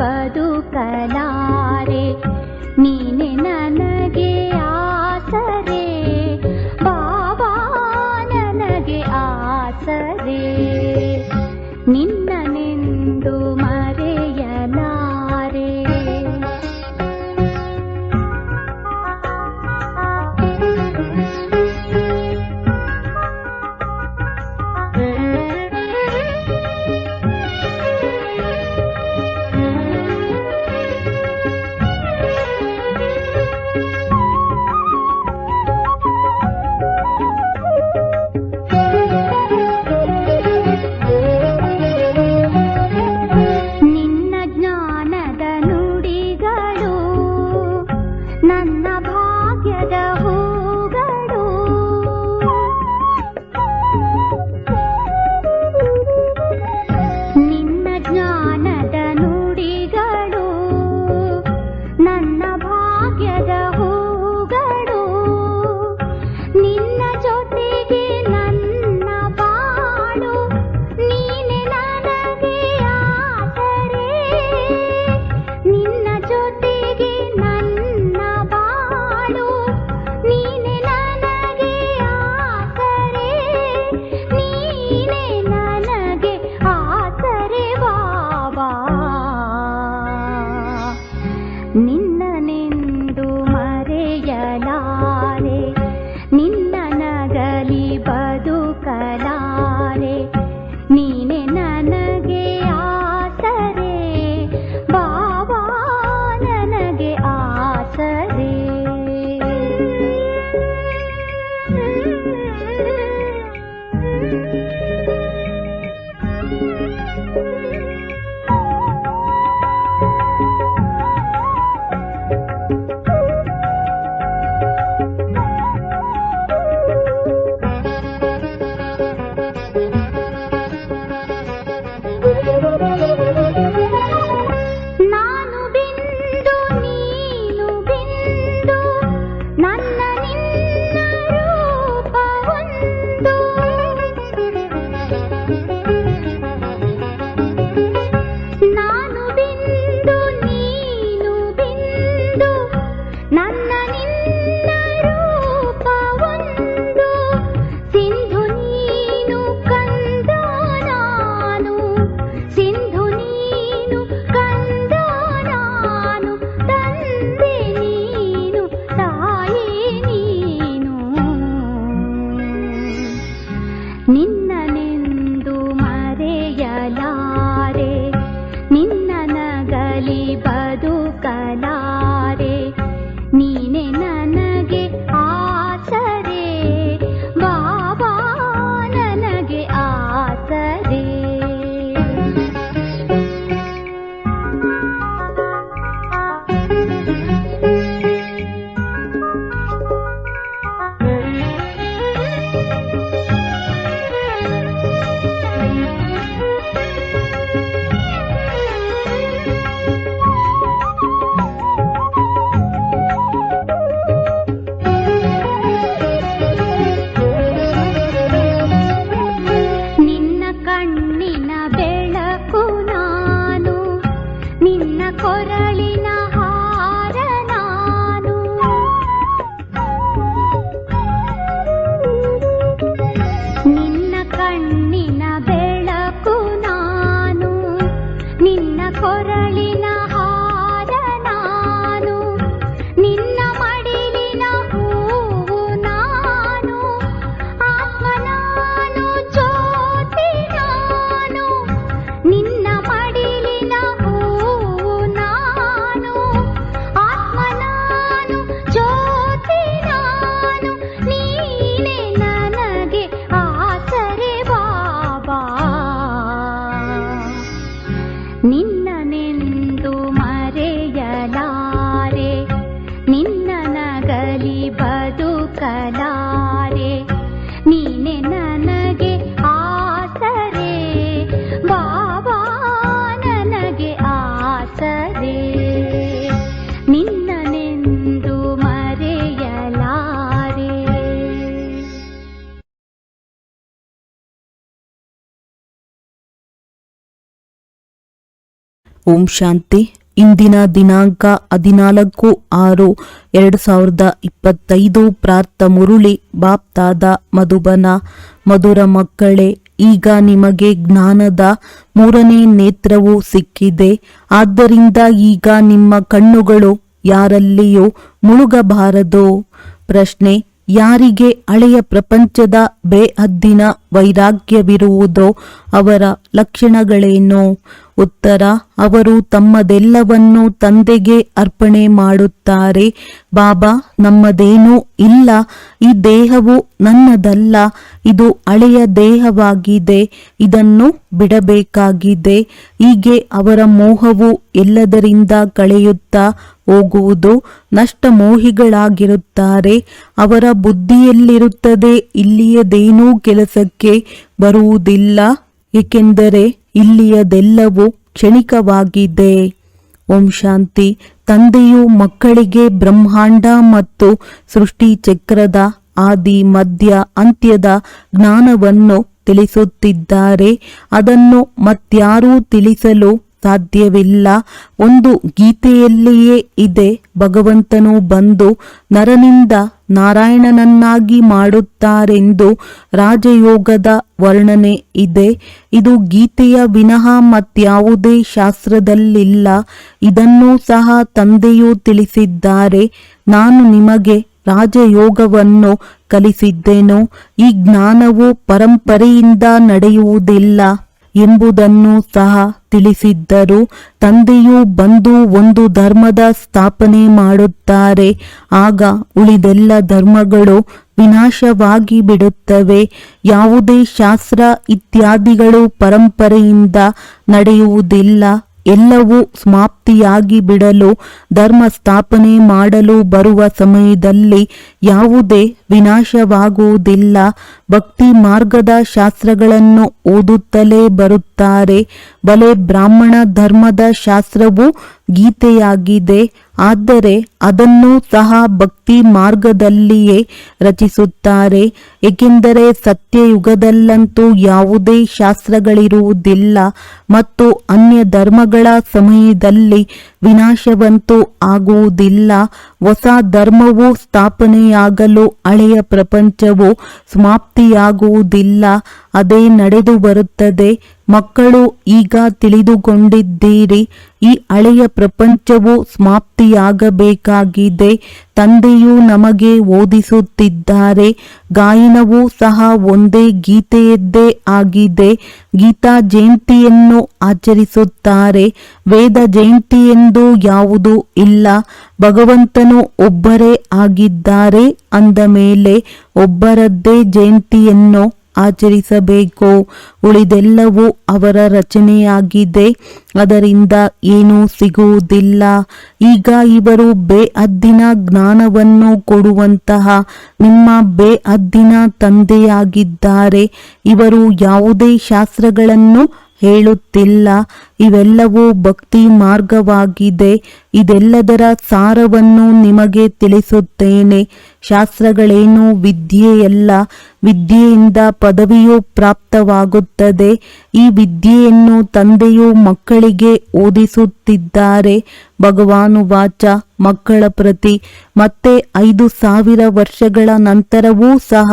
पदुकला ಓಂ ಶಾಂತಿ. ಇಂದಿನ ದಿನಾಂಕ ಹದಿನಾಲ್ಕು ಆರು ಎರಡು ಸಾವಿರದ ಇಪ್ಪತ್ತೈದು. ಪ್ರಾರ್ಥ ಮುರುಳಿ ಬಾಪ್ತಾದ ಮಧುಬನ, ಮಧುರ ಮಕ್ಕಳೇ, ಈಗ ನಿಮಗೆ ಜ್ಞಾನದ ಮೂರನೇ ನೇತ್ರವು ಸಿಕ್ಕಿದೆ. ಆದ್ದರಿಂದ ಈಗ ನಿಮ್ಮ ಕಣ್ಣುಗಳು ಯಾರಲ್ಲಿಯೂ ಮುಳುಗಬಾರದು. ಪ್ರಶ್ನೆ, ಯಾರಿಗೆ ಹಳೆಯ ಪ್ರಪಂಚದ ಬೇಹದ್ದಿನ ವೈರಾಗ್ಯವಿರುವುದೋ ಅವರ ಲಕ್ಷಣಗಳೇನು. ಉತ್ತರ, ಅವರು ತಮ್ಮದೆಲ್ಲವನ್ನೂ ತಂದೆಗೆ ಅರ್ಪಣೆ ಮಾಡುತ್ತಾರೆ. ಬಾಬಾ, ನಮ್ಮದೇನೂ ಇಲ್ಲ, ಈ ದೇಹವು ನನ್ನದಲ್ಲ, ಇದು ಹಳೆಯ ದೇಹವಾಗಿದೆ, ಇದನ್ನು ಬಿಡಬೇಕಾಗಿದೆ. ಹೀಗೆ ಅವರ ಮೋಹವು ಎಲ್ಲದರಿಂದ ಕಳೆಯುತ್ತಾ ಹೋಗುವುದು ನಷ್ಟ ಮೋಹಿಗಳಾಗಿರುತ್ತಾರೆ ಅವರ ಬುದ್ಧಿಯಲ್ಲಿರುತ್ತದೆ, ಇಲ್ಲಿಯದೇನೂ ಕೆಲಸಕ್ಕೆ ಬರುವುದಿಲ್ಲ, ಏಕೆಂದರೆ ಇಲ್ಲಿಯದೆಲ್ಲವೂ ಕ್ಷಣಿಕವಾಗಿದೆ. ಓಂ ಶಾಂತಿ. ತಂದೆಯು ಮಕ್ಕಳಿಗೆ ಬ್ರಹ್ಮಾಂಡ ಮತ್ತು ಸೃಷ್ಟಿ ಚಕ್ರದ ಆದಿ, ಮಧ್ಯ, ಅಂತ್ಯದ ಜ್ಞಾನವನ್ನು ತಿಳಿಸುತ್ತಿದ್ದಾರೆ. ಅದನ್ನು ಮತ್ಯಾರೂ ತಿಳಿಸಲು ಸಾಧ್ಯವಿಲ್ಲ. ಒಂದು ಗೀತೆಯಲ್ಲಿಯೇ ಇದೆ, ಭಗವಂತನು ಬಂದು ನರನಿಂದ ನಾರಾಯಣನನ್ನಾಗಿ ಮಾಡುತ್ತಾರೆಂದು ರಾಜಯೋಗದ ವರ್ಣನೆ ಇದೆ. ಇದು ಗೀತೆಯ ವಿನಃ ಮತ್ಯಾವುದೇ ಶಾಸ್ತ್ರದಲ್ಲಿಲ್ಲ. ಇದನ್ನು ಸಹ ತಂದೆಯು ತಿಳಿಸಿದ್ದಾರೆ. ನಾನು ನಿಮಗೆ ರಾಜಯೋಗವನ್ನು ಕಲಿಸಿದ್ದೇನು. ಈ ಜ್ಞಾನವು ಪರಂಪರೆಯಿಂದ ನಡೆಯುವುದಿಲ್ಲ. ಎಂಬುದನ್ನು ಸಹ ತಿಳಿಸಿದ್ದರು. ತಂದೆಯು ಬಂದು ಒಂದು ಧರ್ಮದ ಸ್ಥಾಪನೆ ಮಾಡುತ್ತಾರೆ. ಆಗ ಉಳಿದೆಲ್ಲ ಧರ್ಮಗಳು ವಿನಾಶವಾಗಿ ಬಿಡುತ್ತವೆ. ಯಾವುದೇ ಶಾಸ್ತ್ರ ಇತ್ಯಾದಿಗಳು ಪರಂಪರೆಯಿಂದ ನಡೆಯುವುದಿಲ್ಲ. ಎಲ್ಲವೂ ಸಮಾಪ್ತಿಯಾಗಿ ಬಿಡಲು, ಧರ್ಮ ಸ್ಥಾಪನೆ ಮಾಡಲು ಬರುವ ಸಮಯದಲ್ಲಿ ಯಾವುದೇ ವಿನಾಶವಾಗುವುದಿಲ್ಲ. ಭಕ್ತಿ ಮಾರ್ಗದ ಶಾಸ್ತ್ರಗಳನ್ನು ಓದುತ್ತಲೇ ಬರುತ್ತಾರೆ. ಬಲೆ ಬ್ರಾಹ್ಮಣ ಧರ್ಮದ ಶಾಸ್ತ್ರವು ಗೀತೆಯಾಗಿದೆ. ಆದರೆ ಅದನ್ನು ಸಹ ಭಕ್ತಿ ಮಾರ್ಗದಲ್ಲಿಯೇ ರಚಿಸುತ್ತಾರೆ. ಏಕೆಂದರೆ ಸತ್ಯಯುಗದಲ್ಲಂತೂ ಯಾವುದೇ ಶಾಸ್ತ್ರಗಳಿರುವುದಿಲ್ಲ ಮತ್ತು ಅನ್ಯ ಧರ್ಮಗಳ ಸಮಯದಲ್ಲಿ ವಿನಾಶವಂತೂ ಆಗುವುದಿಲ್ಲ. ಹೊಸ ಧರ್ಮವು ಸ್ಥಾಪನೆಯಾಗಲು ಹಳೆಯ ಪ್ರಪಂಚವು ಸಮಾಪ್ತಿಯಾಗುವುದಿಲ್ಲ. ಅದೇ ನಡೆದು ಬರುತ್ತದೆ. ಮಕ್ಕಳು ಈಗ ತಿಳಿದುಕೊಂಡಿದ್ದೀರಿ, ಈ ಹಳೆಯ ಪ್ರಪಂಚವು ಸಮಾಪ್ತಿಯಾಗಬೇಕಾಗಿದೆ. ತಂದೆಯು ನಮಗೆ ಓದಿಸುತ್ತಿದ್ದಾರೆ. ಗಾಯನವೂ ಸಹ ಒಂದೇ ಗೀತೆಯದ್ದೇ ಆಗಿದೆ. ಗೀತಾ ಜಯಂತಿಯನ್ನು ಆಚರಿಸುತ್ತಾರೆ. ವೇದ ಜಯಂತಿ ಎಂದು ಯಾವುದೂ ಇಲ್ಲ. ಭಗವಂತನು ಒಬ್ಬರೇ ಆಗಿದ್ದಾರೆ ಅಂದ ಮೇಲೆ ಒಬ್ಬರದ್ದೇ ಜಯಂತಿಯನ್ನು ಆಚರಿಸಬೇಕು. ಉಳಿದೆಲ್ಲವೂ ಅವರ ರಚನೆಯಾಗಿದೆ. ಅದರಿಂದ ಏನೂ ಸಿಗುವುದಿಲ್ಲ. ಈಗ ಇವರು ಬೇಅದ್ದಿನ ಜ್ಞಾನವನ್ನು ಕೊಡುವಂತಹ ನಿಮ್ಮ ಬೇಅದ್ದಿನ ತಂದೆಯಾಗಿದ್ದಾರೆ. ಇವರು ಯಾವುದೇ ಶಾಸ್ತ್ರಗಳನ್ನು ಹೇಳುತ್ತಿಲ್ಲ. ಇವೆಲ್ಲವೂ ಭಕ್ತಿ ಮಾರ್ಗವಾಗಿದೆ. ಇದೆಲ್ಲದರ ಸಾರವನ್ನು ನಿಮಗೆ ತಿಳಿಸುತ್ತೇನೆ. ಶಾಸ್ತ್ರಗಳೇನು ವಿದ್ಯೆಯಲ್ಲ. ವಿದ್ಯೆಯಿಂದ ಪದವಿಯು ಪ್ರಾಪ್ತವಾಗುತ್ತದೆ. ಈ ವಿದ್ಯೆಯನ್ನು ತಂದೆಯು ಮಕ್ಕಳಿಗೆ ಓದಿಸುತ್ತಿದ್ದಾರೆ. ಭಗವಾನು ವಾಚ ಮಕ್ಕಳ ಪ್ರತಿ. ಮತ್ತೆ ಐದು ಸಾವಿರ ವರ್ಷಗಳ ನಂತರವೂ ಸಹ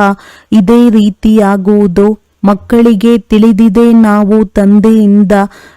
ಇದೇ ರೀತಿಯಾಗುವುದು. ಮಕ್ಕಳಿಗೆ ತಿಳಿದಿದೆ ನಾವು ತಂದೆಯಿಂದ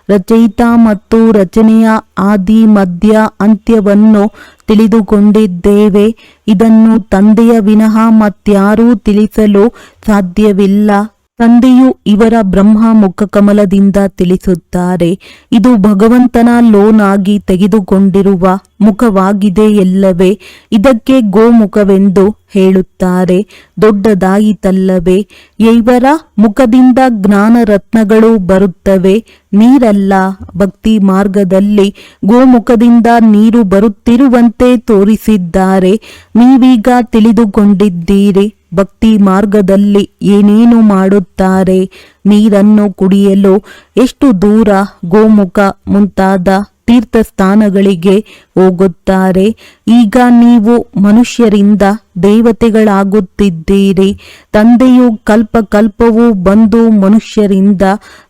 ರಚಯಿತ ಮತ್ತು ರಚನೆಯ ಆದಿ ಮಧ್ಯ ಅಂತ್ಯವನ್ನು ತಿಳಿದುಕೊಂಡಿದ್ದೇವೆ. ಇದನ್ನು ತಂದೆಯ ವಿನಃ ಮತ್ಯಾರೂ ತಿಳಿಸಲು ಸಾಧ್ಯವಿಲ್ಲ. ತಂದೆಯು ಇವರ ಬ್ರಹ್ಮ ಮುಖಕಮಲದಿಂದ ತಿಳಿಸುತ್ತಾರೆ, ಇದು ಭಗವಂತನ ಲೋನ್ ಆಗಿ ತೆಗೆದುಕೊಂಡಿರುವ ಮುಖವಾಗಿದೆ ಎಲ್ಲವೇ, ಇದಕ್ಕೆ ಗೋಮುಖವೆಂದು ಹೇಳುತ್ತಾರೆ, ದೊಡ್ಡದಾಯಿತಲ್ಲವೇ ಇವರ ಮುಖದಿಂದ ಜ್ಞಾನ ರತ್ನಗಳು ಬರುತ್ತವೆ, ನೀರಲ್ಲ ಭಕ್ತಿ ಮಾರ್ಗದಲ್ಲಿ ಗೋಮುಖದಿಂದ ನೀರು ಬರುತ್ತಿರುವಂತೆ ತೋರಿಸಿದ್ದಾರೆ, ನೀವೀಗ ತಿಳಿದುಕೊಂಡಿದ್ದೀರಿ. ಭಕ್ತಿ ಮಾರ್ಗದಲ್ಲಿ ಏನೇನು ಮಾಡುತ್ತಾರೆ? ನೀರನ್ನು ಕುಡಿಯಲು ಎಷ್ಟು ದೂರ ಗೋಮುಖ ಮುಂತಾದ ತೀರ್ಥಸ್ಥಾನಗಳಿಗೆ ಹೋಗುತ್ತಾರೆ? ಈಗ ನೀವು ಮನುಷ್ಯರಿಂದ ದೇವತೆಗಳಾಗುತ್ತಿದ್ದೀರಿ. ತಂದೆಯು ಕಲ್ಪ ಕಲ್ಪವೂ ಬಂದು ಮನುಷ್ಯರಿಂದ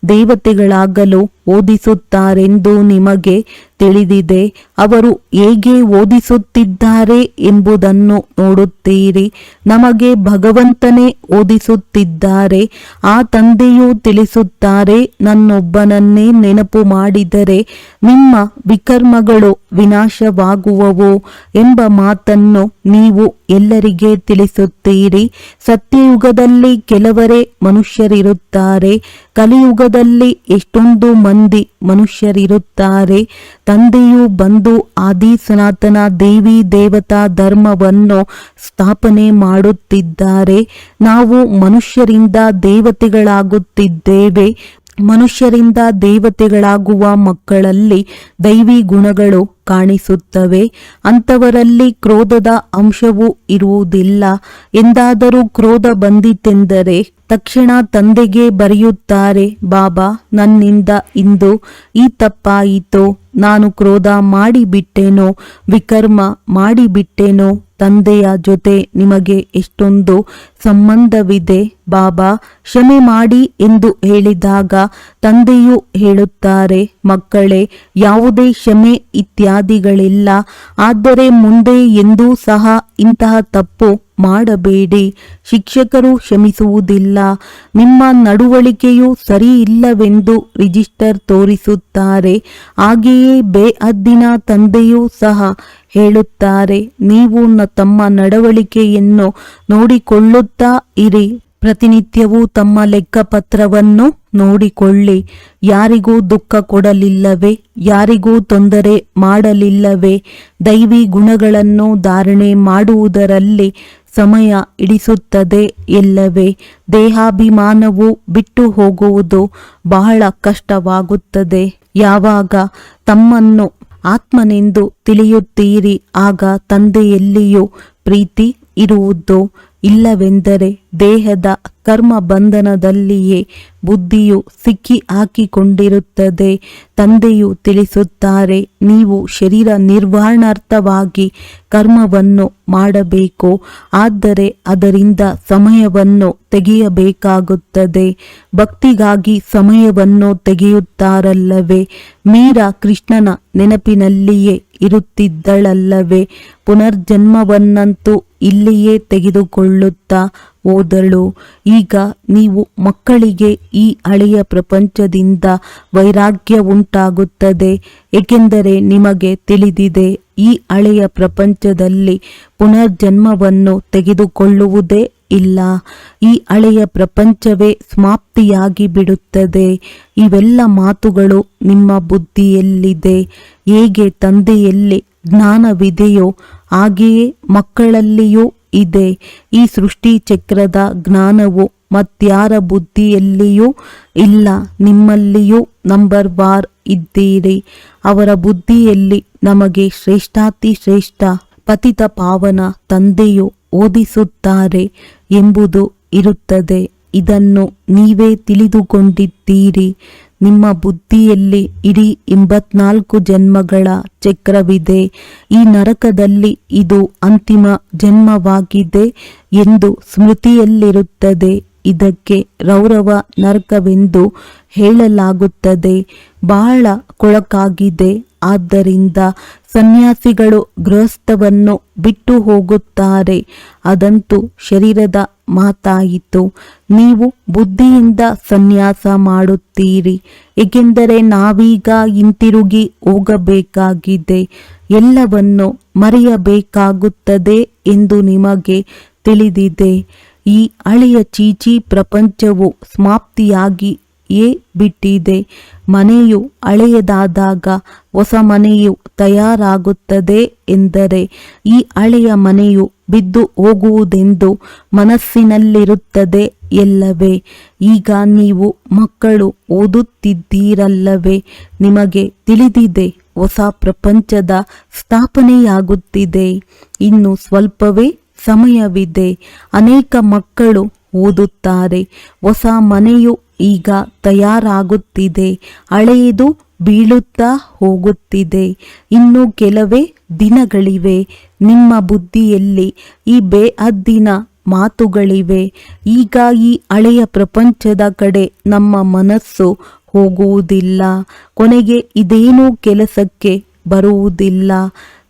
ದೇವತೆಗಳಾಗಲು ಓದಿಸುತ್ತಾರೆಂದು ನಿಮಗೆ ತಿಳಿದಿದೆ. ಅವರು ಹೇಗೆ ಓದಿಸುತ್ತಿದ್ದಾರೆ ಎಂಬುದನ್ನು ನೋಡುತ್ತೀರಿ. ನಮಗೆ ಭಗವಂತನೇ ಓದಿಸುತ್ತಿದ್ದಾರೆ. ಆ ತಂದೆಯು ತಿಳಿಸುತ್ತಾರೆ, ನನ್ನೊಬ್ಬನನ್ನೇ ನೆನಪು ಮಾಡಿದರೆ ನಿಮ್ಮ ವಿಕರ್ಮಗಳು ವಿನಾಶವಾಗುವವು ಎಂಬ ಮಾತನ್ನು ನೀವು ಎಲ್ಲರಿಗೆ ತಿಳಿಸುತ್ತೀರಿ. ಸತ್ಯಯುಗದಲ್ಲಿ ಕೆಲವರೇ ಮನುಷ್ಯರಿರುತ್ತಾರೆ. ಕಲಿಯುಗದಲ್ಲಿ ಎಷ್ಟೊಂದು ಮಂದಿ ಮನುಷ್ಯರಿರುತ್ತಾರೆ. ತಂದೆಯು ಬಂದು ಆದಿ ಸನಾತನ ದೇವಿ ದೇವತಾ ಧರ್ಮವನ್ನು ಸ್ಥಾಪನೆ ಮಾಡುತ್ತಿದ್ದಾರೆ. ನಾವು ಮನುಷ್ಯರಿಂದ ದೇವತೆಗಳಾಗುತ್ತಿದ್ದೇವೆ. ಮನುಷ್ಯರಿಂದ ದೇವತೆಗಳಾಗುವ ಮಕ್ಕಳಲ್ಲಿ ದೈವಿ ಗುಣಗಳು ಕಾಣಿಸುತ್ತವೆ. ಅಂಥವರಲ್ಲಿ ಕ್ರೋಧದ ಅಂಶವೂ ಇರುವುದಿಲ್ಲ. ಎಂದಾದರೂ ಕ್ರೋಧ ಬಂದಿತೆಂದರೆ ತಕ್ಷಣ ತಂದೆಗೆ ಬರೆಯುತ್ತಾರೆ, ಬಾಬಾ, ನನ್ನಿಂದ ಇಂದು ಈ ತಪ್ಪಾಯಿತು? ನಾನು ಕ್ರೋಧ ಮಾಡಿಬಿಟ್ಟೇನೋ? ವಿಕರ್ಮ ಮಾಡಿಬಿಟ್ಟೇನೋ? ತಂದೆಯ ಜೊತೆ ನಿಮಗೆ ಎಷ್ಟೊಂದು ಸಂಬಂಧವಿದೆ? ಬಾಬಾ, ಕ್ಷಮೆ ಮಾಡಿ ಎಂದು ಹೇಳಿದಾಗ ತಂದೆಯು ಹೇಳುತ್ತಾರೆ, ಮಕ್ಕಳೇ, ಯಾವುದೇ ಕ್ಷಮೆ ಇತ್ಯಾದಿಗಳಿಲ್ಲ ಆದರೆ ಮುಂದೆ ಎಂದೂ ಸಹ ಇಂತಹ ತಪ್ಪು ಮಾಡಬೇಡಿ. ಶಿಕ್ಷಕರು ಕ್ಷಮಿಸುವುದಿಲ್ಲ. ನಿಮ್ಮ ನಡವಳಿಕೆಯು ಸರಿ ಇಲ್ಲವೆಂದು ರಿಜಿಸ್ಟರ್ ತೋರಿಸುತ್ತಾರೆ. ಹಾಗೆಯೇ ಬೇಅದ್ದಿನ ತಂದೆಯೂ ಸಹ ಹೇಳುತ್ತಾರೆ, ನೀವು ತಮ್ಮ ನಡವಳಿಕೆಯನ್ನು ನೋಡಿಕೊಳ್ಳುತ್ತಾ ಇರಿ. ಪ್ರತಿನಿತ್ಯವೂ ತಮ್ಮ ಲೆಕ್ಕಪತ್ರವನ್ನು ನೋಡಿಕೊಳ್ಳಿ. ಯಾರಿಗೂ ದುಃಖ ಕೊಡಲಿಲ್ಲವೇ, ಯಾರಿಗೂ ತೊಂದರೆ ಮಾಡಲಿಲ್ಲವೇ, ದೈವಿ ಗುಣಗಳನ್ನು ಧಾರಣೆ ಮಾಡುವುದರಲ್ಲಿ ಸಮಯ ಇಡಿಸುತ್ತದೆ ಎಲ್ಲವೇ. ದೇಹಾಭಿಮಾನವು ಬಿಟ್ಟು ಹೋಗುವುದು ಬಹಳ ಕಷ್ಟವಾಗುತ್ತದೆ. ಯಾವಾಗ ತಮ್ಮನ್ನು ಆತ್ಮನೆಂದು ತಿಳಿಯುತ್ತೀರಿ, ಆಗ ತಂದೆಯಲ್ಲಿಯೂ ಪ್ರೀತಿ ಇರುವುದು ಇಲ್ಲವೆಂದರೆ ದೇಹದ ಕರ್ಮ ಬಂಧನದಲ್ಲಿಯೇ ಬುದ್ಧಿಯು ಸಿಕ್ಕಿ ಹಾಕಿಕೊಂಡಿರುತ್ತದೆ ತಂದೆಯು ತಿಳಿಸುತ್ತಾರೆ, ನೀವು ಶರೀರ ನಿರ್ವಹಣಾರ್ಥವಾಗಿ ಕರ್ಮವನ್ನು ಮಾಡಬೇಕು, ಆದರೆ ಅದರಿಂದ ಸಮಯವನ್ನು ತೆಗೆಯಬೇಕಾಗುತ್ತದೆ. ಭಕ್ತಿಗಾಗಿ ಸಮಯವನ್ನು ತೆಗೆಯುತ್ತಾರಲ್ಲವೇ? ಮೀರಾ ಕೃಷ್ಣನ ನೆನಪಿನಲ್ಲಿಯೇ ಇರುತ್ತಿದ್ದಳಲ್ಲವೇ? ಪುನರ್ಜನ್ಮವನ್ನಂತೂ ಇಲ್ಲಿಯೇ ತೆಗೆದುಕೊಳ್ಳುತ್ತಾ ಹೋದಳು. ಈಗ ನೀವು ಮಕ್ಕಳಿಗೆ ಈ ಹಳೆಯ ಪ್ರಪಂಚದಿಂದ ವೈರಾಗ್ಯ ಉಂಟಾಗುತ್ತದೆ. ಏಕೆಂದರೆ ನಿಮಗೆ ತಿಳಿದಿದೆ, ಈ ಹಳೆಯ ಪ್ರಪಂಚದಲ್ಲಿ ಪುನರ್ಜನ್ಮವನ್ನು ತೆಗೆದುಕೊಳ್ಳುವುದೇ ಇಲ್ಲ. ಈ ಹಳೆಯ ಪ್ರಪಂಚವೇ ಸಮಾಪ್ತಿಯಾಗಿ ಬಿಡುತ್ತದೆ. ಇವೆಲ್ಲ ಮಾತುಗಳು ನಿಮ್ಮ ಬುದ್ಧಿಯಲ್ಲಿದೆ. ಹೇಗೆ ತಂದೆಯಲ್ಲಿ ಜ್ಞಾನವಿದೆಯೋ ಹಾಗೆಯೇ ಮಕ್ಕಳಲ್ಲಿಯೂ ಇದೆ. ಈ ಸೃಷ್ಟಿ ಚಕ್ರದ ಜ್ಞಾನವು ಮತ್ಯಾರ ಬುದ್ಧಿಯಲ್ಲಿಯೂ ಇಲ್ಲ. ನಿಮ್ಮಲ್ಲಿಯೂ ನಂಬರ್ ವಾರ್ ಇದ್ದೀರಿ. ಅವರ ಬುದ್ಧಿಯಲ್ಲಿ ನಮಗೆ ಶ್ರೇಷ್ಠಾತಿ ಶ್ರೇಷ್ಠ ಪತಿತ ಪಾವನ ತಂದೆಯು ಓದಿಸುತ್ತಾರೆ ಎಂಬುದು ಇರುತ್ತದೆ. ಇದನ್ನು ನೀವೇ ತಿಳಿದುಕೊಂಡಿದ್ದೀರಿ. ನಿಮ್ಮ ಬುದ್ಧಿಯಲ್ಲಿ ಇಡೀ ಎಂಬತ್ನಾಲ್ಕು ಜನ್ಮಗಳ ಚಕ್ರವಿದೆ. ಈ ನರಕದಲ್ಲಿ ಇದು ಅಂತಿಮ ಜನ್ಮವಾಗಿದೆ ಎಂದು ಸ್ಮೃತಿಯಲ್ಲಿರುತ್ತದೆ. ಇದಕ್ಕೆ ರೌರವ ನರಕವೆಂದು ಹೇಳಲಾಗುತ್ತದೆ. ಬಹಳ ಕೊಳಕಾಗಿದೆ. ಆದ್ದರಿಂದ ಸನ್ಯಾಸಿಗಳು ಗೃಹಸ್ಥವನ್ನು ಬಿಟ್ಟು ಹೋಗುತ್ತಾರೆ. ಅದಂತೂ ಶರೀರದ ಮಾತಾಯಿತು. ನೀವು ಬುದ್ಧಿಯಿಂದ ಸನ್ಯಾಸ ಮಾಡುತ್ತೀರಿ, ಏಕೆಂದರೆ ನಾವೀಗ ಹಿಂತಿರುಗಿ ಹೋಗಬೇಕಾಗಿದೆ. ಎಲ್ಲವನ್ನು ಮರೆಯಬೇಕಾಗುತ್ತದೆ ಎಂದು ನಿಮಗೆ ತಿಳಿದಿದೆ. ಈ ಹಳೆಯ ಚೀಚಿ ಪ್ರಪಂಚವು ಸಮಾಪ್ತಿಯಾಗಿ ಏ ಬಿಟ್ಟಿದೆ. ಮನೆಯು ಹಳೆಯದಾದಾಗ ಹೊಸ ಮನೆಯು ತಯಾರಾಗುತ್ತದೆ ಎಂದರೆ ಈ ಹಳೆಯ ಮನೆಯು ಬಿದ್ದು ಹೋಗುವುದೆಂದು ಮನಸ್ಸಿನಲ್ಲಿರುತ್ತದೆ ಎಲ್ಲವೇ. ಈಗ ನೀವು ಮಕ್ಕಳು ಓದುತ್ತಿದ್ದೀರಲ್ಲವೇ? ನಿಮಗೆ ತಿಳಿದಿದೆ, ಹೊಸ ಪ್ರಪಂಚದ ಸ್ಥಾಪನೆಯಾಗುತ್ತಿದೆ. ಇನ್ನು ಸ್ವಲ್ಪವೇ ಸಮಯವಿದೆ. ಅನೇಕ ಮಕ್ಕಳು ಓದುತ್ತಾರೆ. ಹೊಸ ಮನೆಯು ಈಗ ತಯಾರಾಗುತ್ತಿದೆ ಹಳೆಯದು ಬೀಳುತ್ತಾ ಹೋಗುತ್ತಿದೆ. ಇನ್ನು ಕೆಲವೇ ದಿನಗಳಿವೆ, ನಿಮ್ಮ ಬುದ್ಧಿಯಲ್ಲಿ ಈ ಬೇಹದ್ದಿನ ಮಾತುಗಳಿವೆ. ಈಗ ಈ ಹಳೆಯ ಪ್ರಪಂಚದ ಕಡೆ ನಮ್ಮ ಮನಸ್ಸು ಹೋಗುವುದಿಲ್ಲ, ಕೊನೆಗೆ ಇದೇನೂ ಕೆಲಸಕ್ಕೆ ಬರುವುದಿಲ್ಲ.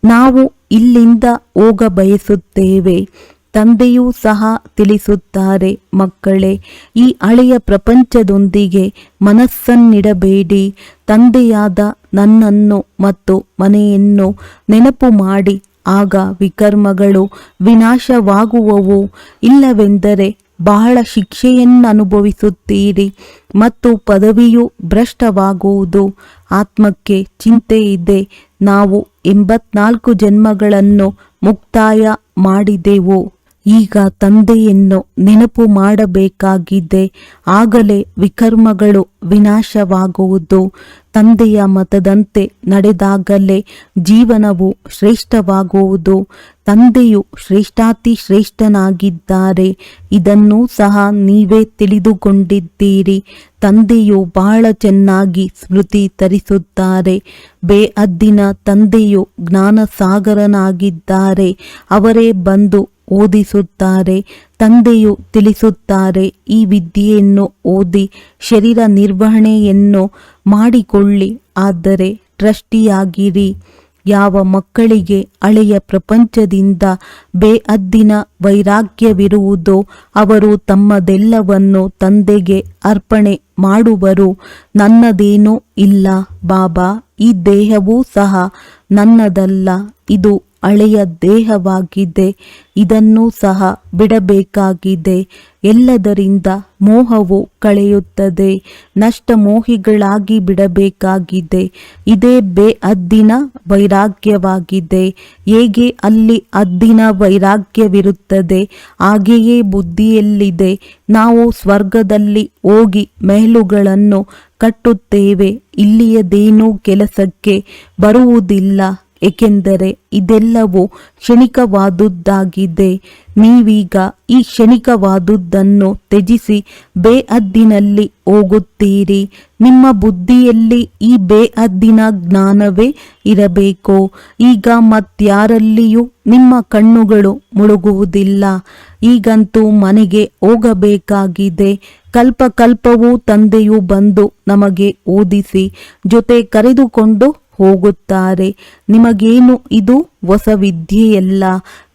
ನಾವು ಇಲ್ಲಿಂದ ಹೋಗ ಬಯಸುತ್ತೇವೆ ತಂದೆಯೂ ಸಹ ತಿಳಿಸುತ್ತಾರೆ, ಮಕ್ಕಳೇ. ಈ ಹಳೆಯ ಪ್ರಪಂಚದೊಂದಿಗೆ ಮನಸ್ಸನ್ನಿಡಬೇಡಿ. ತಂದೆಯಾದ ನನ್ನನ್ನು ಮತ್ತು ಮನೆಯನ್ನು ನೆನಪು ಮಾಡಿ. ಆಗ ವಿಕರ್ಮಗಳು ವಿನಾಶವಾಗುವವು. ಇಲ್ಲವೆಂದರೆ ಬಹಳ ಶಿಕ್ಷೆಯನ್ನನುಭವಿಸುತ್ತೀರಿ ಮತ್ತು ಪದವಿಯು ಭ್ರಷ್ಟವಾಗುವುದು. ಆತ್ಮಕ್ಕೆ ಚಿಂತೆ ಇದೆ. ನಾವು ಎಂಬತ್ನಾಲ್ಕು ಜನ್ಮಗಳನ್ನು ಮುಕ್ತಾಯ ಮಾಡಿದೆವು. ಈಗ ತಂದೆಯನ್ನು ನೆನಪು ಮಾಡಬೇಕಾಗಿದೆ. ಆಗಲೇ ವಿಕರ್ಮಗಳು ವಿನಾಶವಾಗುವುದು. ತಂದೆಯ ಮತದಂತೆ ನಡೆದಾಗಲೇ ಜೀವನವು ಶ್ರೇಷ್ಠವಾಗುವುದು. ತಂದೆಯು ಶ್ರೇಷ್ಠಾತಿ ಶ್ರೇಷ್ಠನಾಗಿದ್ದಾರೆ. ಇದನ್ನು ಸಹ ನೀವೇ ತಿಳಿದುಕೊಂಡಿದ್ದೀರಿ. ತಂದೆಯು ಬಹಳ ಚೆನ್ನಾಗಿ ಸ್ಮೃತಿ ತರಿಸುತ್ತಾರೆ. ಬೇಅದ್ದಿನ ತಂದೆಯು ಜ್ಞಾನ ಸಾಗರನಾಗಿದ್ದಾರೆ ಅವರೇ ಬಂದು ಓದಿಸುತ್ತಾರೆ, ತಂದೆಯು ತಿಳಿಸುತ್ತಾರೆ, ಈ ವಿದ್ಯೆಯನ್ನು ಓದಿ ಶರೀರ ನಿರ್ವಹಣೆಯನ್ನು ಮಾಡಿಕೊಳ್ಳಿ. ಆದರೆ ಟ್ರಸ್ಟಿಯಾಗಿರಿ. ಯಾವ ಮಕ್ಕಳಿಗೆ ಹಳೆಯ ಪ್ರಪಂಚದಿಂದ ಬೇಅದ್ದಿನ ವೈರಾಗ್ಯವಿರುವುದೋ ಅವರು ತಮ್ಮದೆಲ್ಲವನ್ನು ತಂದೆಗೆ ಅರ್ಪಣೆ ಮಾಡುವರು. ನನ್ನದೇನೂ ಇಲ್ಲ ಬಾಬಾ, ಈ ದೇಹವೂ ಸಹ ನನ್ನದಲ್ಲ, ಇದು ಹಳೆಯ ದೇಹವಾಗಿದೆ. ಇದನ್ನು ಸಹ ಬಿಡಬೇಕಾಗಿದೆ. ಎಲ್ಲದರಿಂದ ಮೋಹವು ಕಳೆಯುತ್ತದೆ. ನಷ್ಟ ಮೋಹಿಗಳಾಗಿ ಬಿಡಬೇಕಾಗಿದೆ. ಇದೇ ಬೇಅದ್ದಿನ ವೈರಾಗ್ಯವಾಗಿದೆ. ಹೇಗೆ ಅಲ್ಲಿ ಅದ್ದಿನ ವೈರಾಗ್ಯವಿರುತ್ತದೆ. ಹಾಗೆಯೇ ಬುದ್ಧಿಯಲ್ಲಿದೆ. ನಾವು ಸ್ವರ್ಗದಲ್ಲಿ ಹೋಗಿ ಮೆಹಲುಗಳನ್ನು ಕಟ್ಟುತ್ತೇವೆ. ಇಲ್ಲಿಯದೇನೂ ಕೆಲಸಕ್ಕೆ ಬರುವುದಿಲ್ಲ. ಏಕೆಂದರೆ ಇದೆಲ್ಲವೂ ಕ್ಷಣಿಕವಾದುದ್ದಾಗಿದೆ. ನೀವೀಗ ಈ ಕ್ಷಣಿಕವಾದುದನ್ನು ತ್ಯಜಿಸಿ ಬೇಅದ್ದಿನಲ್ಲಿ ಹೋಗುತ್ತೀರಿ. ನಿಮ್ಮ ಬುದ್ಧಿಯಲ್ಲಿ ಈ ಬೇಅದ್ದಿನ ಜ್ಞಾನವೇ ಇರಬೇಕು. ಈಗ ಮತ್ಯಾರಲ್ಲಿಯೂ ನಿಮ್ಮ ಕಣ್ಣುಗಳು ಮುಳುಗುವುದಿಲ್ಲ. ಈಗಂತೂ ಮನೆಗೆ ಹೋಗಬೇಕಾಗಿದೆ. ಕಲ್ಪ ಕಲ್ಪವೂ ತಂದೆಯು ಬಂದು ನಮಗೆ ಓದಿಸಿ ಜೊತೆ ಕರೆದುಕೊಂಡು ಹೋಗುತ್ತಾರೆ. ನಿಮಗೇನು ಇದು ಹೊಸ ವಿದ್ಯೆಯಲ್ಲ?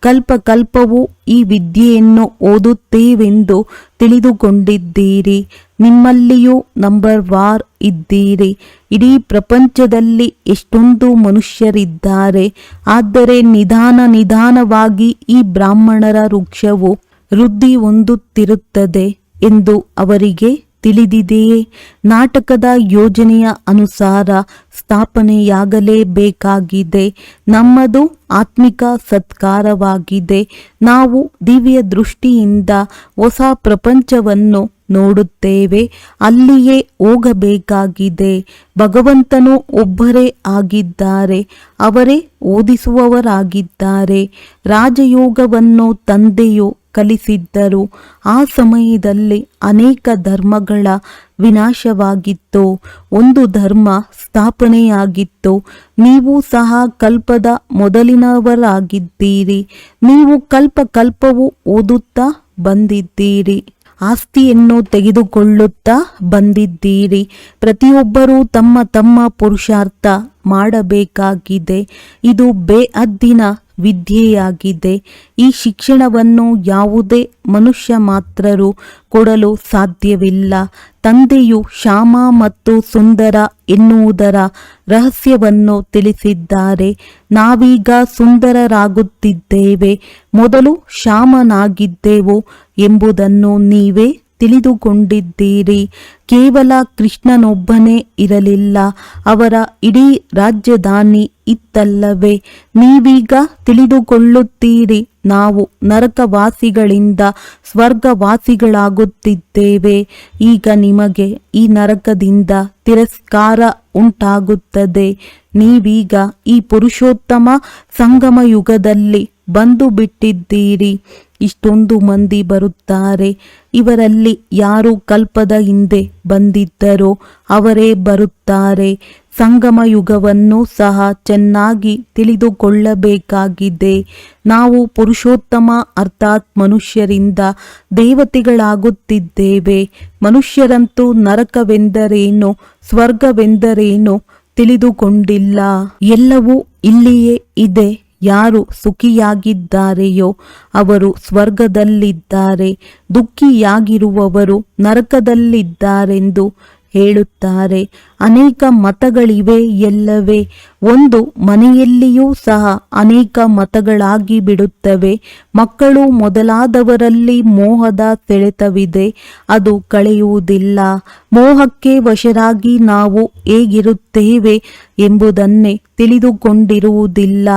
ಕಲ್ಪ ಕಲ್ಪವು ಈ ವಿದ್ಯೆಯನ್ನು ಓದುತ್ತೇವೆಂದು ತಿಳಿದುಕೊಂಡಿದ್ದೀರಿ. ನಿಮ್ಮಲ್ಲಿಯೂ ನಂಬರ್ ವಾರ್ ಇದ್ದೀರಿ. ಇಡೀ ಪ್ರಪಂಚದಲ್ಲಿ ಎಷ್ಟೊಂದು ಮನುಷ್ಯರಿದ್ದಾರೆ. ಆದರೆ ನಿಧಾನ ನಿಧಾನವಾಗಿ ಈ ಬ್ರಾಹ್ಮಣರ ವೃಕ್ಷವು ವೃದ್ಧಿ ಹೊಂದುತ್ತಿರುತ್ತದೆ ಎಂದು ಅವರಿಗೆ ತಿಳಿದಿದೆಯೇ ನಾಟಕದ ಯೋಜನೆಯ ಅನುಸಾರ ಸ್ಥಾಪನೆಯಾಗಲೇಬೇಕಾಗಿದೆ. ನಮ್ಮದು ಆತ್ಮಿಕ ಸತ್ಕಾರವಾಗಿದೆ. ನಾವು ದಿವ್ಯ ದೃಷ್ಟಿಯಿಂದ ಹೊಸ ಪ್ರಪಂಚವನ್ನು ನೋಡುತ್ತೇವೆ. ಅಲ್ಲಿಯೇ ಹೋಗಬೇಕಾಗಿದೆ. ಭಗವಂತನು ಒಬ್ಬರೇ ಆಗಿದ್ದಾರೆ. ಅವರೇ ಓದಿಸುವವರಾಗಿದ್ದಾರೆ. ರಾಜಯೋಗವನ್ನು ತಂದೆಯು ಕಲಿಸಿದ್ದರು. ಆ ಸಮಯದಲ್ಲಿ ಅನೇಕ ಧರ್ಮಗಳ ವಿನಾಶವಾಗಿತ್ತು. ಒಂದು ಧರ್ಮ ಸ್ಥಾಪನೆಯಾಗಿತ್ತು. ನೀವು ಸಹ ಕಲ್ಪದ ಮೊದಲಿನವರಾಗಿದ್ದೀರಿ. ನೀವು ಕಲ್ಪ ಕಲ್ಪವು ಓದುತ್ತಾ ಬಂದಿದ್ದೀರಿ. ಆಸ್ತಿಯನ್ನು ತೆಗೆದುಕೊಳ್ಳುತ್ತಾ ಬಂದಿದ್ದೀರಿ. ಪ್ರತಿಯೊಬ್ಬರೂ ತಮ್ಮ ತಮ್ಮ ಪುರುಷಾರ್ಥ ಮಾಡಬೇಕಾಗಿದೆ. ಇದು ಬೇಅದ್ದಿನ ವಿದ್ಯೆಯಾಗಿದೆ. ಈ ಶಿಕ್ಷಣವನ್ನು ಯಾವುದೇ ಮನುಷ್ಯ ಮಾತ್ರರು ಕೊಡಲು ಸಾಧ್ಯವಿಲ್ಲ. ತಂದೆಯು ಶ್ಯಾಮ ಮತ್ತು ಸುಂದರ ಎನ್ನುವುದರ ರಹಸ್ಯವನ್ನು ತಿಳಿಸಿದ್ದಾರೆ. ನಾವೀಗ ಸುಂದರರಾಗುತ್ತಿದ್ದೇವೆ. ಮೊದಲು ಶ್ಯಾಮನಾಗಿದ್ದೆವು ಎಂಬುದನ್ನು ನೀವೇ ತಿಳಿದುಕೊಂಡಿದ್ದೀರಿ. ಕೇವಲ ಕೃಷ್ಣನೊಬ್ಬನೇ ಇರಲಿಲ್ಲ. ಅವರ ಇಡೀ ರಾಜಧಾನಿ ಇತ್ತಲ್ಲವೇ? ನೀವೀಗ ತಿಳಿದುಕೊಳ್ಳುತ್ತೀರಿ. ನಾವು ನರಕವಾಸಿಗಳಿಂದ ಸ್ವರ್ಗವಾಸಿಗಳಾಗುತ್ತಿದ್ದೇವೆ. ಈಗ ನಿಮಗೆ ಈ ನರಕದಿಂದ ತಿರಸ್ಕಾರ ಉಂಟಾಗುತ್ತದೆ. ನೀವೀಗ ಈ ಪುರುಷೋತ್ತಮ ಸಂಗಮ ಯುಗದಲ್ಲಿ ಬಂದು ಬಿಟ್ಟಿದ್ದೀರಿ ಇಷ್ಟೊಂದು ಮಂದಿ ಬರುತ್ತಾರೆ. ಇವರಲ್ಲಿ ಯಾರು ಕಲ್ಪದ ಹಿಂದೆ ಬಂದಿದ್ದರೋ ಅವರೇ ಬರುತ್ತಾರೆ. ಸಂಗಮ ಯುಗವನ್ನು ಸಹ ಚೆನ್ನಾಗಿ ತಿಳಿದುಕೊಳ್ಳಬೇಕಾಗಿದೆ. ನಾವು ಪುರುಷೋತ್ತಮ ಅರ್ಥಾತ್ ಮನುಷ್ಯರಿಂದ ದೇವತೆಗಳಾಗುತ್ತಿದ್ದೇವೆ. ಮನುಷ್ಯರಂತೂ ನರಕವೆಂದರೇನು, ಸ್ವರ್ಗವೆಂದರೇನು ತಿಳಿದುಕೊಂಡಿಲ್ಲ. ಎಲ್ಲವೂ ಇಲ್ಲಿಯೇ ಇದೆ. ಯಾರು ಸುಖಿಯಾಗಿದ್ದಾರೆಯೋ ಅವರು ಸ್ವರ್ಗದಲ್ಲಿದ್ದಾರೆ, ದುಃಖಿಯಾಗಿರುವವರು ನರಕದಲ್ಲಿದ್ದಾರೆಂದು ಹೇಳುತ್ತಾರೆ. ಅನೇಕ ಮತಗಳಿವೆ ಎಲ್ಲವೇ, ಒಂದು ಮನೆಯಲ್ಲಿಯೂ ಸಹ ಅನೇಕ ಮತಗಳಾಗಿ ಬಿಡುತ್ತವೆ ಮಕ್ಕಳು ಮೊದಲಾದವರಲ್ಲಿ ಮೋಹದ ಸೆಳೆತವಿದೆ, ಅದು ಕಳೆಯುವುದಿಲ್ಲ. ಮೋಹಕ್ಕೆ ವಶರಾಗಿ ನಾವು ಹೇಗಿರುತ್ತೇವೆ ಎಂಬುದನ್ನೇ ತಿಳಿದುಕೊಂಡಿರುವುದಿಲ್ಲ.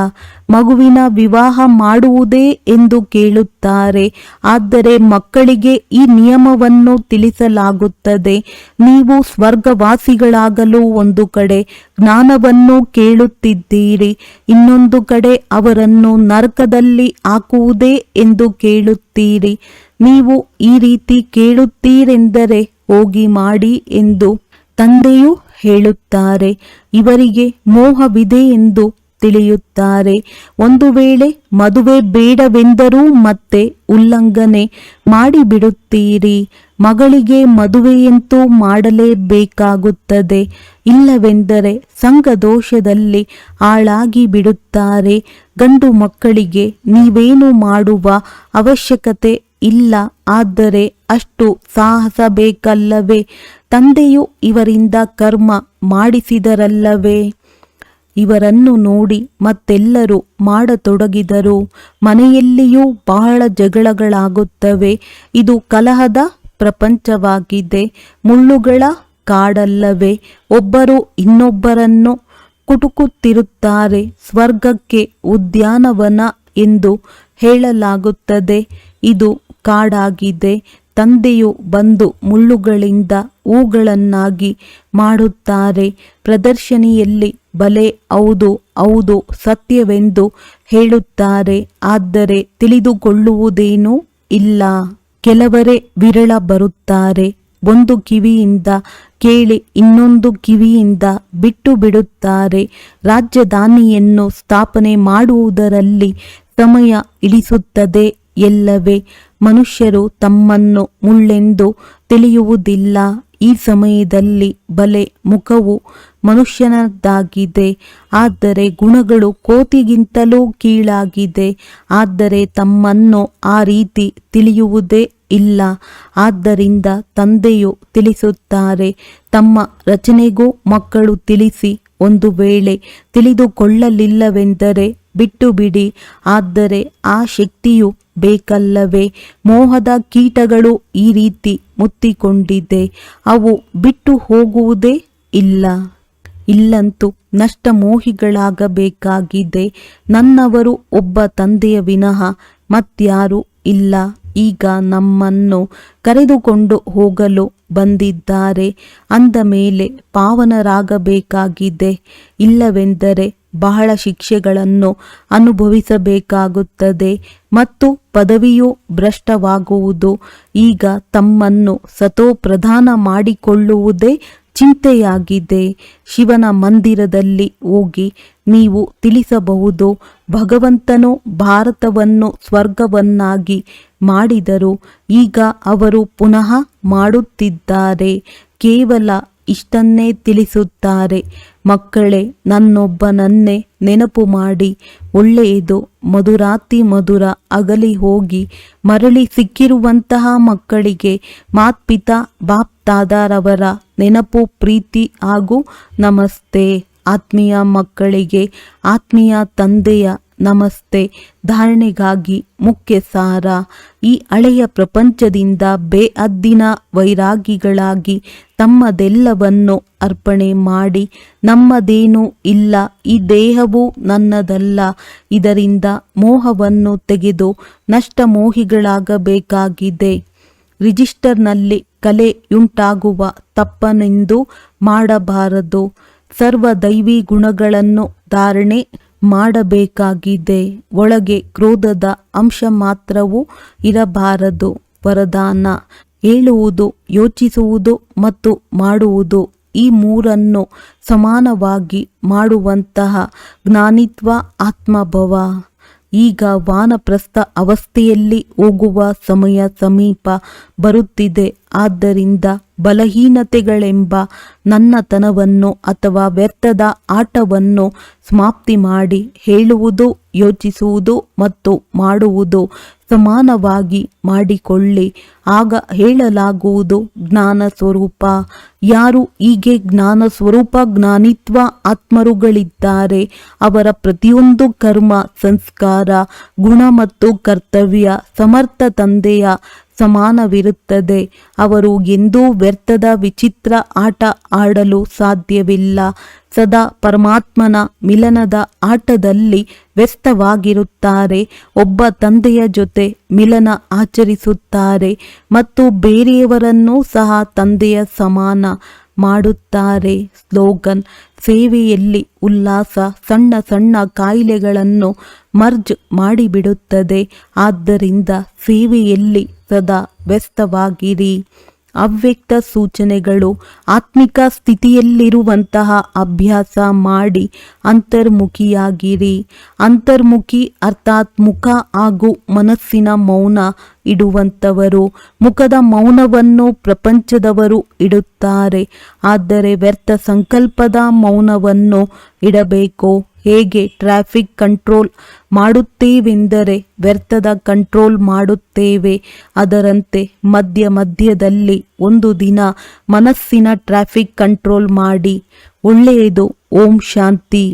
ಮಗುವಿನ ವಿವಾಹ ಮಾಡುವುದೇ ಎಂದು ಕೇಳುತ್ತಾರೆ. ಆದರೆ ಮಕ್ಕಳಿಗೆ ಈ ನಿಯಮವನ್ನು ತಿಳಿಸಲಾಗುತ್ತದೆ. ನೀವು ಸ್ವರ್ಗವಾಸಿಗಳಾಗಲು ಒಂದು ಕಡೆ ಜ್ಞಾನವನ್ನು ಕೇಳುತ್ತಿದ್ದೀರಿ, ಇನ್ನೊಂದು ಕಡೆ ಅವರನ್ನು ನರಕದಲ್ಲಿ ಹಾಕುವುದೇ ಎಂದು ಕೇಳುತ್ತೀರಿ. ನೀವು ಈ ರೀತಿ ಕೇಳುತ್ತೀರೆಂದರೆ ಹೋಗಿ ಮಾಡಿ ಎಂದು ತಂದೆಯು ಹೇಳುತ್ತಾರೆ. ಇವರಿಗೆ ಮೋಹವಿದೆ ಎಂದು ತಿಳಿಯುತ್ತಾರೆ. ಒಂದು ವೇಳೆ ಮದುವೆ ಬೇಡವೆಂದರೂ ಮತ್ತೆ ಉಲ್ಲಂಘನೆ ಮಾಡಿಬಿಡುತ್ತೀರಿ. ಮಗಳಿಗೆ ಮದುವೆಯಂತೂ ಮಾಡಲೇಬೇಕಾಗುತ್ತದೆ. ಇಲ್ಲವೆಂದರೆ ಸಂಘದೋಷದಲ್ಲಿ ಹಾಳಾಗಿ ಬಿಡುತ್ತಾರೆ ಗಂಡು ಮಕ್ಕಳಿಗೆ ನೀವೇನು ಮಾಡುವ ಅವಶ್ಯಕತೆ ಇಲ್ಲ. ಆದರೆ ಅಷ್ಟು ಸಾಹಸ ಬೇಕಲ್ಲವೇ? ತಂದೆಯು ಇವರಿಂದ ಕರ್ಮ ಮಾಡಿಸಿದರಲ್ಲವೇ? ಇವರನ್ನು ನೋಡಿ ಮತ್ತೆಲ್ಲರೂ ಮಾಡತೊಡಗಿದರು. ಮನೆಯಲ್ಲಿಯೂ ಬಹಳ ಜಗಳಗಳಾಗುತ್ತವೆ. ಇದು ಕಲಹದ ಪ್ರಪಂಚವಾಗಿದೆ. ಮುಳ್ಳುಗಳ ಕಾಡಲ್ಲವೇ? ಒಬ್ಬರು ಇನ್ನೊಬ್ಬರನ್ನು ಕುಟುಕುತ್ತಿರುತ್ತಾರೆ. ಸ್ವರ್ಗಕ್ಕೆ ಉದ್ಯಾನವನ ಎಂದು ಹೇಳಲಾಗುತ್ತದೆ. ಇದು ಕಾಡಾಗಿದೆ. ತಂದೆಯು ಬಂದು ಮುಳ್ಳುಗಳಿಂದ ಹೂಗಳನ್ನಾಗಿ ಮಾಡುತ್ತಾರೆ. ಪ್ರದರ್ಶನಿಯಲ್ಲಿ ಬಲೆ ಹೌದು ಹೌದು, ಸತ್ಯವೆಂದು ಹೇಳುತ್ತಾರೆ. ಆದರೆ ತಿಳಿದುಕೊಳ್ಳುವುದೇನೂ ಇಲ್ಲ. ಕೆಲವರೇ ವಿರಳ ಬರುತ್ತಾರೆ. ಒಂದು ಕಿವಿಯಿಂದ ಕೇಳಿ ಇನ್ನೊಂದು ಕಿವಿಯಿಂದ ಬಿಟ್ಟು ಬಿಡುತ್ತಾರೆ. ರಾಜಧಾನಿಯನ್ನು ಸ್ಥಾಪನೆ ಮಾಡುವುದರಲ್ಲಿ ಸಮಯ ಇಳಿಸುತ್ತದೆ. ಎಲ್ಲವೇ ಮನುಷ್ಯರು ತಮ್ಮನ್ನು ಮುಳ್ಳೆಂದು ತಿಳಿಯುವುದಿಲ್ಲ. ಈ ಸಮಯದಲ್ಲಿ ಬಲೆ ಮುಖವು ಮನುಷ್ಯನದ್ದಾಗಿದೆ. ಆದರೆ ಗುಣಗಳು ಕೋತಿಗಿಂತಲೂ ಕೀಳಾಗಿದೆ. ಆದರೆ ತಮ್ಮನ್ನು ಆ ರೀತಿ ತಿಳಿಯುವುದೇ ಇಲ್ಲ. ಆದ್ದರಿಂದ ತಂದೆಯು ತಿಳಿಸುತ್ತಾರೆ, ತಮ್ಮ ರಚನೆಗೂ ಮಕ್ಕಳು ತಿಳಿಸಿ ಒಂದು ವೇಳೆ ತಿಳಿದುಕೊಳ್ಳಲಿಲ್ಲವೆಂದರೆ ಬಿಟ್ಟು ಬಿಡಿ. ಆದರೆ ಆ ಶಕ್ತಿಯು ಬೇಕಲ್ಲವೇ? ಮೋಹದ ಕೀಟಗಳು ಈ ರೀತಿ ಮುತ್ತಿಕೊಂಡಿದೆ. ಅವು ಬಿಟ್ಟು ಹೋಗುವುದೇ ಇಲ್ಲ. ಇಲ್ಲಂತೂ ನಷ್ಟ ಮೋಹಿಗಳಾಗಬೇಕಾಗಿದೆ ನನ್ನವರು ಒಬ್ಬ ತಂದೆಯ ವಿನಃ ಮತ್ಯಾರು ಇಲ್ಲ. ಈಗ ನಮ್ಮನ್ನು ಕರೆದುಕೊಂಡು ಹೋಗಲು ಬಂದಿದ್ದಾರೆ. ಅಂದ ಮೇಲೆ ಪಾವನರಾಗಬೇಕಾಗಿದೆ. ಇಲ್ಲವೆಂದರೆ ಬಹಳ ಶಿಕ್ಷೆಗಳನ್ನು ಅನುಭವಿಸಬೇಕಾಗುತ್ತದೆ ಮತ್ತು ಪದವಿಯು ಭ್ರಷ್ಟವಾಗುವುದು. ಈಗ ತಮ್ಮನ್ನು ಸತೋ ಪ್ರಧಾನ ಮಾಡಿಕೊಳ್ಳುವುದೇ ಚಿಂತೆಯಾಗಿದೆ. ಶಿವನ ಮಂದಿರದಲ್ಲಿ ಹೋಗಿ ನೀವು ತಿಳಿಸಬಹುದು, ಭಗವಂತನು ಭಾರತವನ್ನು ಸ್ವರ್ಗವನ್ನಾಗಿ ಮಾಡಿದರು, ಈಗ ಅವರು ಪುನಃ ಮಾಡುತ್ತಿದ್ದಾರೆ, ಕೇವಲ ಇಷ್ಟನ್ನೇ ತಿಳಿಸುತ್ತಾರೆ. ಮಕ್ಕಳೇ, ನನ್ನೊಬ್ಬನನ್ನೇ ನೆನಪು ಮಾಡಿ. ಒಳ್ಳೆಯದು, ಮಧುರಾತಿ ಮಧುರ ಅಗಲಿ ಹೋಗಿ. ಮರಳಿ ಸಿಕ್ಕಿರುವಂತಹ ಮಕ್ಕಳಿಗೆ ಮಾತ್ಪಿತ ಬಾಪ್ ತಾದಾರವರ ನೆನಪು, ಪ್ರೀತಿ ಹಾಗೂ ನಮಸ್ತೆ. ಆತ್ಮೀಯ ಮಕ್ಕಳಿಗೆ, ಆತ್ಮೀಯ ತಂದೆಯ ನಮಸ್ತೆ. ಧಾರಣೆಗಾಗಿ ಮುಖ್ಯ ಸಾರ. ಈ ಹಳೆಯ ಪ್ರಪಂಚದಿಂದ ಬೇಅದ್ದಿನ ವೈರಾಗಿಗಳಾಗಿ ತಮ್ಮದೆಲ್ಲವನ್ನು ಅರ್ಪಣೆ ಮಾಡಿ, ನಮ್ಮದೇನೂ ಇಲ್ಲ, ಈ ದೇಹವು ನನ್ನದಲ್ಲ. ಇದರಿಂದ ಮೋಹವನ್ನು ತೆಗೆದು ನಷ್ಟಮೋಹಿಗಳಾಗಬೇಕಾಗಿದೆ. ರಿಜಿಸ್ಟರ್ನಲ್ಲಿ ಕಲೆಯುಂಟಾಗುವ ತಪ್ಪನೆಂದು ಮಾಡಬಾರದು. ಸರ್ವ ದೈವಿ ಗುಣಗಳನ್ನು ಧಾರಣೆ ಮಾಡಬೇಕಾಗಿದೆ. ಒಳಗೆ ಕ್ರೋಧದ ಅಂಶ ಮಾತ್ರವೂ ಇರಬಾರದು. ವರದಾನ, ಹೇಳುವುದು, ಯೋಚಿಸುವುದು ಮತ್ತು ಮಾಡುವುದು ಈ ಮೂರನ್ನು ಸಮಾನವಾಗಿ ಮಾಡುವಂತಹ ಜ್ಞಾನಿತ್ವ ಆತ್ಮಭವ. ಈಗ ವಾನಪ್ರಸ್ಥ ಅವಸ್ಥೆಯಲ್ಲಿ ಹೋಗುವ ಸಮಯ ಸಮೀಪ ಬರುತ್ತಿದೆ. ಆದ್ದರಿಂದ ಬಲಹೀನತೆಗಳೆಂಬ ನನ್ನತನವನ್ನು ಅಥವಾ ವ್ಯರ್ಥದ ಆಟವನ್ನು ಸಮಾಪ್ತಿ ಮಾಡಿ ಹೇಳುವುದು, ಯೋಚಿಸುವುದು ಮತ್ತು ಮಾಡುವುದು ಸಮಾನವಾಗಿ ಮಾಡಿಕೊಳ್ಳಿ. ಆಗ ಹೇಳಲಾಗುವುದು, ಜ್ಞಾನ ಸ್ವರೂಪ. ಯಾರು ಹೀಗೆ ಜ್ಞಾನ ಸ್ವರೂಪ, ಜ್ಞಾನಿತ್ವ ಆತ್ಮರುಗಳಿದ್ದಾರೆ, ಅವರ ಪ್ರತಿಯೊಂದು ಕರ್ಮ, ಸಂಸ್ಕಾರ, ಗುಣ ಮತ್ತು ಕರ್ತವ್ಯ ಸಮರ್ಥ ತಂದೆಯ ಸಮಾನವಿರುತ್ತದೆ. ಅವರು ಎಂದೂ ವ್ಯರ್ಥದ ವಿಚಿತ್ರ ಆಟ ಆಡಲು ಸಾಧ್ಯವಿಲ್ಲ. ಸದಾ ಪರಮಾತ್ಮನ ಮಿಲನದ ಆಟದಲ್ಲಿ ವ್ಯಸ್ತವಾಗಿರುತ್ತಾರೆ. ಒಬ್ಬ ತಂದೆಯ ಜೊತೆ ಮಿಲನ ಆಚರಿಸುತ್ತಾರೆ ಮತ್ತು ಬೇರೆಯವರನ್ನೂ ಸಹ ತಂದೆಯ ಸಮಾನ ಮಾಡುತ್ತಾರೆ. ಸ್ಲೋಗನ್, ಸೇವೆಯಲ್ಲಿ ಉಲ್ಲಾಸ, ಸಣ್ಣ ಸಣ್ಣ ಕಾಯಿಲೆಗಳನ್ನು ಮರ್ಜ್ ಮಾಡಿಬಿಡುತ್ತದೆ. ಆದ್ದರಿಂದ ಸೇವೆಯಲ್ಲಿ ಸದಾ ವ್ಯಸ್ತವಾಗಿರಿ. ಅವ್ಯಕ್ತ ಸೂಚನೆಗಳು, ಆತ್ಮಿಕ ಸ್ಥಿತಿಯಲ್ಲಿರುವಂತಹ ಅಭ್ಯಾಸ ಮಾಡಿ ಅಂತರ್ಮುಖಿಯಾಗಿರಿ. ಅಂತರ್ಮುಖಿ ಅರ್ಥಾತ್ ಮುಖ ಹಾಗೂ ಮನಸ್ಸಿನ ಮೌನ ಇಡುವಂಥವರು. ಮುಖದ ಮೌನವನ್ನು ಪ್ರಪಂಚದವರು ಇಡುತ್ತಾರೆ. ಆದರೆ ವ್ಯರ್ಥ ಸಂಕಲ್ಪದ ಮೌನವನ್ನು ಇಡಬೇಕು. ಹೇಗೆ ಟ್ರಾಫಿಕ್ ಕಂಟ್ರೋಲ್ ಮಾಡುತ್ತೇವೆಂದರೆ ವ್ಯರ್ಥದ ಕಂಟ್ರೋಲ್ ಮಾಡುತ್ತೇವೆ. ಅದರಂತೆ ಮಧ್ಯ ಮಧ್ಯದಲ್ಲಿ ಒಂದು ದಿನ ಮನಸ್ಸಿನ ಟ್ರಾಫಿಕ್ ಕಂಟ್ರೋಲ್ ಮಾಡಿ. ಒಳ್ಳೆಯದು. ಓಂ ಶಾಂತಿ.